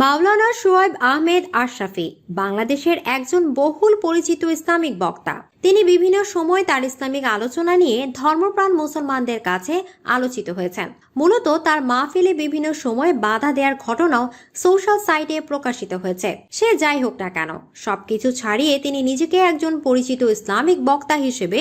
মাওলানা সোয়েব আহমেদ আশরাফি বাংলাদেশের একজন বহুল পরিচিত ইসলামিক বক্তা। তিনি বিভিন্ন সময় তার ইসলামিক আলোচনা নিয়ে ধর্মপ্রাণ মুসলমানদের কাছে আলোচিত হয়েছেন। মূলত তার মাহফিলে বিভিন্ন সময় বাধা দেওয়ার ঘটনাও সোশ্যাল সাইটে প্রকাশিত হয়েছে। সে যাই হোক না কেন, সবকিছু ছাড়িয়ে তিনি নিজেকে একজন পরিচিত ইসলামিক বক্তা হিসেবে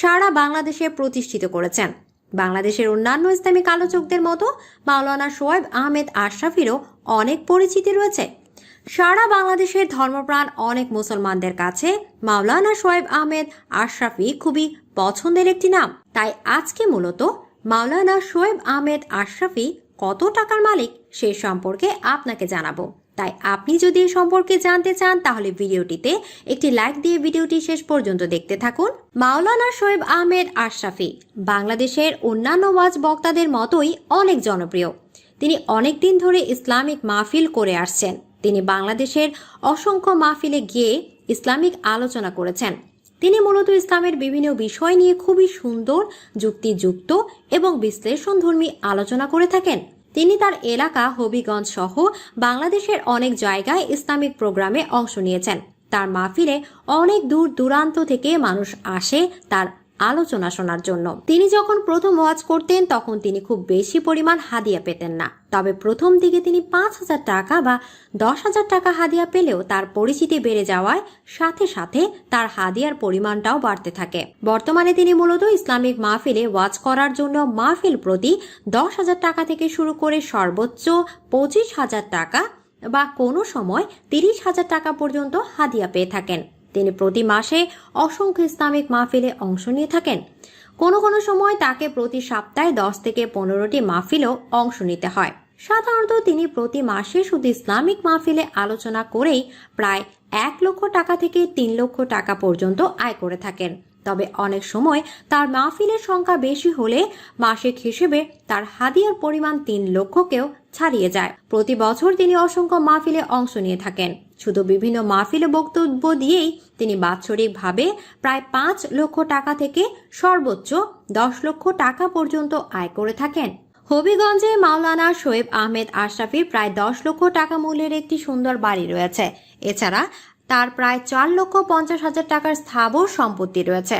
সারা বাংলাদেশে প্রতিষ্ঠিত করেছেন। বাংলাদেশের অন্যান্য ইসলামিক আলোচকদের মতো মাওলানা শোয়েব আহমেদ আশরাফিরও অনেক পরিচিতি রয়েছে। সারা বাংলাদেশের ধর্মপ্রাণ অনেক মুসলমানদের কাছে মাওলানা শোয়েব আহমেদ আশরাফি খুবই পছন্দের একটি নাম। তাই আজকে মূলত মাওলানা শোয়েব আহমেদ আশরাফি কত টাকার মালিক সে সম্পর্কে আপনাকে জানাব। তাই আপনি যদি এই সম্পর্কে জানতে চান, তাহলে ভিডিওটিতে একটি লাইক দিয়ে ভিডিওটি শেষ পর্যন্ত দেখতে থাকুন। মাওলানা শোয়েব আহমেদ আশরাফি বাংলাদেশের অন্যান্য ওয়াজ বক্তাদের মতোই অনেক জনপ্রিয়। তিনি অনেক দিন ধরে ইসলামিক মাহফিল করে আসছেন। তিনি বাংলাদেশের অসংখ্য মাহফিলে গিয়ে ইসলামিক আলোচনা করেছেন। তিনি মূলত ইসলামের বিভিন্ন বিষয় নিয়ে খুবই সুন্দর, যুক্তিযুক্ত এবং বিশ্লেষণধর্মী আলোচনা করে থাকেন। তিনি তার এলাকা হবিগঞ্জ সহ বাংলাদেশের অনেক জায়গায় ইসলামিক প্রোগ্রামে অংশ নিয়েছেন। তার মাহফিলে অনেক দূর দূরান্ত থেকে মানুষ আসে, তার আলোচনা শোনার জন্য। তিনি যখন প্রথম ওয়াজ করতেন, তখন তিনি খুব বেশি পরিমাণ হাদিয়া পেতেন না। তবে প্রথম দিকে তিনি পাঁচ হাজার টাকা বা দশ হাজার টাকা হাদিয়া পেলেও তার পরিচিতি বেড়ে যাওয়ায় সাথে সাথে তার হাদিয়ার পরিমাণটাও বাড়তে থাকে। বর্তমানে তিনি মূলত ইসলামিক মাহফিলে ওয়াজ করার জন্য মাহফিল প্রতি দশ হাজার টাকা থেকে শুরু করে সর্বোচ্চ পঁচিশ হাজার টাকা বা কোনো সময় তিরিশ হাজার টাকা পর্যন্ত হাদিয়া পেয়ে থাকেন। তিনি প্রতি মাসে অসংখ্য ইসলামিক মাহফিলে অংশ নিয়ে থাকেন। কোনো কোনো সময় তাকে প্রতি সপ্তাহে দশ থেকে পনেরোটি মাহফিলেও অংশ নিতে হয়। সাধারণত তিনি প্রতি মাসে শুধু ইসলামিক মাহফিলে আলোচনা করেই প্রায় এক লক্ষ টাকা থেকে তিন লক্ষ টাকা পর্যন্ত আয় করে থাকেন। তবে অনেক সময় তার মাহফিলের সংখ্যা বেশি হলে মাসিক হিসেবে তার হাদিয়ার পরিমাণ তিন লক্ষকেও ছাড়িয়ে যায়। প্রতি বছর তিনি অসংখ্য মাহফিলে অংশ নিয়ে থাকেন। শুধু বিভিন্ন মাহফিল বক্তব্য দিয়েই তিনি বাৎসরিকভাবে প্রায় পাঁচ লক্ষ টাকা থেকে সর্বোচ্চ দশ লক্ষ টাকা পর্যন্ত আয় করে থাকেন। হবিগঞ্জে মাওলানা শোয়েব আহমেদ আশরাফির প্রায় দশ লক্ষ টাকা মূল্যের একটি সুন্দর বাড়ি রয়েছে। এছাড়া তার প্রায় চার লক্ষ পঞ্চাশ হাজার টাকার স্থাবর সম্পত্তি রয়েছে।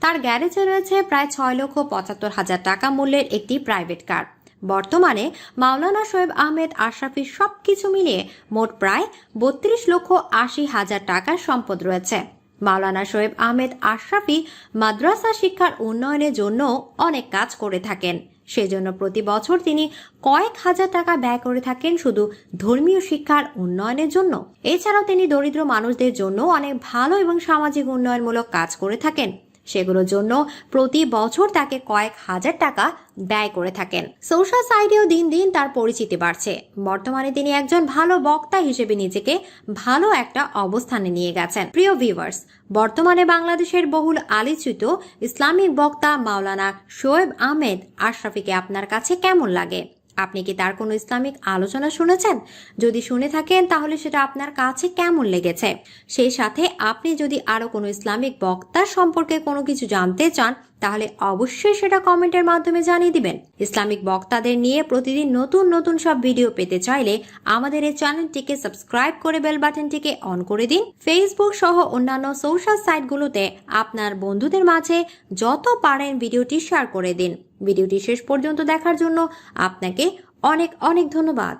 তার গ্যারেজে রয়েছে প্রায় ছয় লক্ষ পঁচাত্তর হাজার টাকা মূল্যের একটি প্রাইভেট কার। বর্তমানে মাওলানা শোয়েব আহমেদ আশরাফির সব কিছু মিলিয়ে মোট প্রায় বত্রিশ লক্ষ আশি হাজার টাকার সম্পদ রয়েছে। মাওলানা শোয়েব আহমেদ আশরাফি মাদ্রাসা শিক্ষার উন্নয়নের জন্য অনেক কাজ করে থাকেন। সেজন্য প্রতি বছর তিনি কয়েক হাজার টাকা ব্যয় করে থাকেন শুধু ধর্মীয় শিক্ষার উন্নয়নের জন্য। এছাড়াও তিনি দরিদ্র মানুষদের জন্য অনেক ভালো এবং সামাজিক উন্নয়নমূলক কাজ করে থাকেন। সেগুলোর জন্য প্রতি বছর তাকে কয়েক হাজার টাকা ব্যয় করে থাকেন। সোশ্যাল সাইটেও দিন দিন তার পরিচিতি বাড়ছে। বর্তমানে তিনি একজন ভালো বক্তা হিসেবে নিজেকে ভালো একটা অবস্থানে নিয়ে গেছেন। প্রিয় ভিউয়ার্স বর্তমানে বাংলাদেশের বহুল আলোচিত ইসলামিক বক্তা মাওলানা শোয়েব আহমেদ আশরাফিকে আপনার কাছে কেমন লাগে? আপনি কি তার কোনো ইসলামিক আলোচনা শুনেছেন? যদি শুনে থাকেন, তাহলে সেটা আপনার কাছে কেমন লেগেছে? সেই সাথে আপনি যদি আরও কোনো ইসলামিক বক্তার সম্পর্কে কোনো কিছু জানতে চান তাহলে অবশ্যই সেটা কমেন্টের মাধ্যমে জানিয়ে দিবেন। ইসলামিক বক্তাদের নিয়ে প্রতিদিন নতুন নতুন সব ভিডিও পেতে চাইলে আমাদের এই চ্যানেলটিকে সাবস্ক্রাইব করে বেল বাটনটিকে অন করে দিন। ফেসবুক সহ অন্যান্য সোশ্যাল সাইটগুলোতে আপনার বন্ধুদের মাঝে যত পারেন ভিডিওটি শেয়ার করে দিন। ভিডিওটি শেষ পর্যন্ত দেখার জন্য আপনাকে অনেক অনেক ধন্যবাদ।